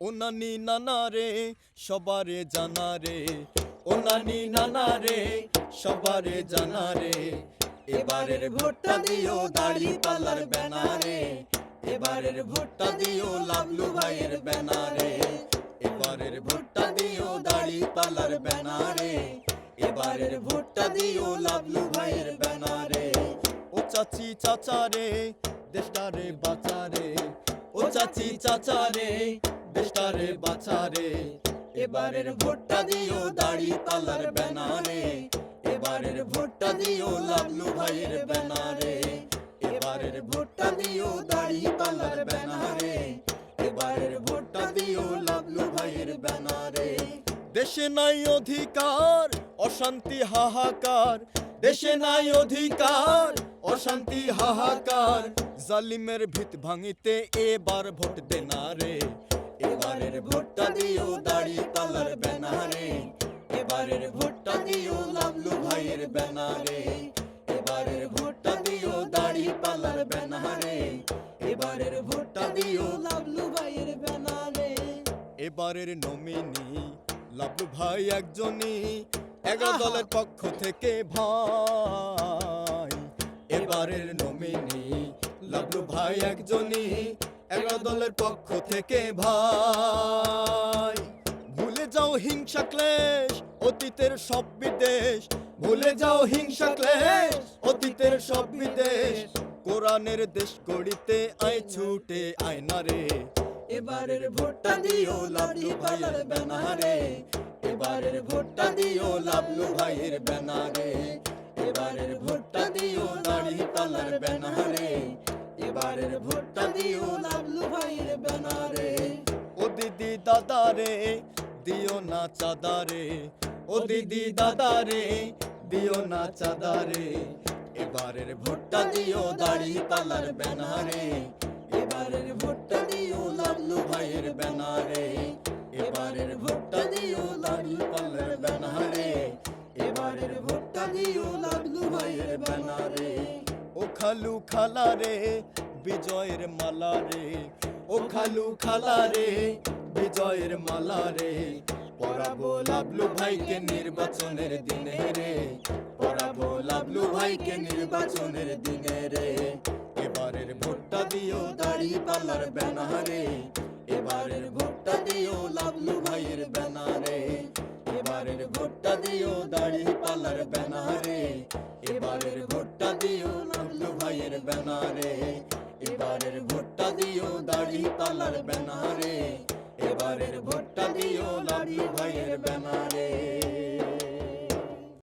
ও নানি নানা রে, সবারে জানা রে। ও নানি রে, সবারে জানা রে। এবারের ভোটটা দিও দাড়ি পাল্লার ব্যানারে। এবারের ভোটটা দিও লাভলু ভাইয়ের ব্যানারে। এবারের ভোটটা দিও দাড়ি পাল্লার ব্যানারে। এবারের ভোটটা দিও লাভলু ভাইয়ের ব্যানারে। ও চাচি চাচারে দেশটারে বাঁচারে ও চাচি চাচারে দেশটারে বাঁচারে। এবারের ভোটটা দিও দাড়ি পাল্লার ব্যানারে। এবারের ভোটটা দিও লাভলু ভাইয়ের ব্যানারে। এবারের ভোটটা দিও দাড়ি পাল্লার ব্যানারে। এবারের ভোটটা দিও লাভলু ভাইয়ের ব্যানারে। দেশে নাই অধিকার, অশান্তি হাহাকার। দেশে নাই অধিকার, অশান্তি হাহাকার। জালিমের ভিত ভাঙিতে এবার ভোট দেনা রে এবারের ভোটটা দিও দাড়ি পাল্লার ব্যানারে। এবারের ভোটটা দিও লাভলু ভাইয়ের ব্যানারে। এবারের ভোটটা দিও দাড়ি পাল্লার ব্যানারে। এবারের ভোটটা দিও লাভলু ভাইয়ের ব্যানারে। এবারের নমিনি লাভলু ভাই একজনই এগারো দলের পক্ষ থেকে ভাই। এবারের নমিনি লাভলু ভাই একজনই এগারো দলের পক্ষ থেকে ভাই। ভুলে যাও হিংসা, ক্লেশ, অতীতের সব বিদেশ। ভুলে যাও হিংসা, ক্লেশ, অতীতের সব বিদেশ। কোরআনের দেশ গড়িতে আয়, ছুটে আয় না রে। এবারের ভোটটা দিও লাভলু ভাইয়ের ব্যানারে। এবারের ভোটটা দিও লাভলু ভাইয়ের ব্যানারে। এবারের ভোটটা দিও দাড়ি পালার ব্যানারে। এবারের ভোটটা দিও লাভলু ভাইয়ের ব্যানারে। ও দিদি দাদা দিও না চাঁদা ও দিদি দাদা দিও না চাঁদা এবারের ভোটটা দিও দাড়ি পালার ব্যানারে। এবারের ভোটটা দিও লাভলু ভাইয়ের ব্যানারে। এবারের ভোটটা দিও দাড়ি পালার ব্যানারে। এবারের ভোটটা খালু খালা রে, বিজয়ের মালা রে। ও খালু খালা রে, বিজয়ের মালা রে। পরাবো লাভলু ভাইকে নির্বাচনের দিনে রে। পরাবো লাভলু ভাইকে নির্বাচনের দিনে রে। এবারের ভোটটা দিও দাড়ি পাল্লার ব্যানারে। এবারের ভোটটা দিও লাভলু ভাইয়ের ব্যানারে। লাভলু ভাইয়ের ব্যানারে। এবারের ভোটটা দিও দাড়ি পালার ব্যানারে। এবারের ভোটটা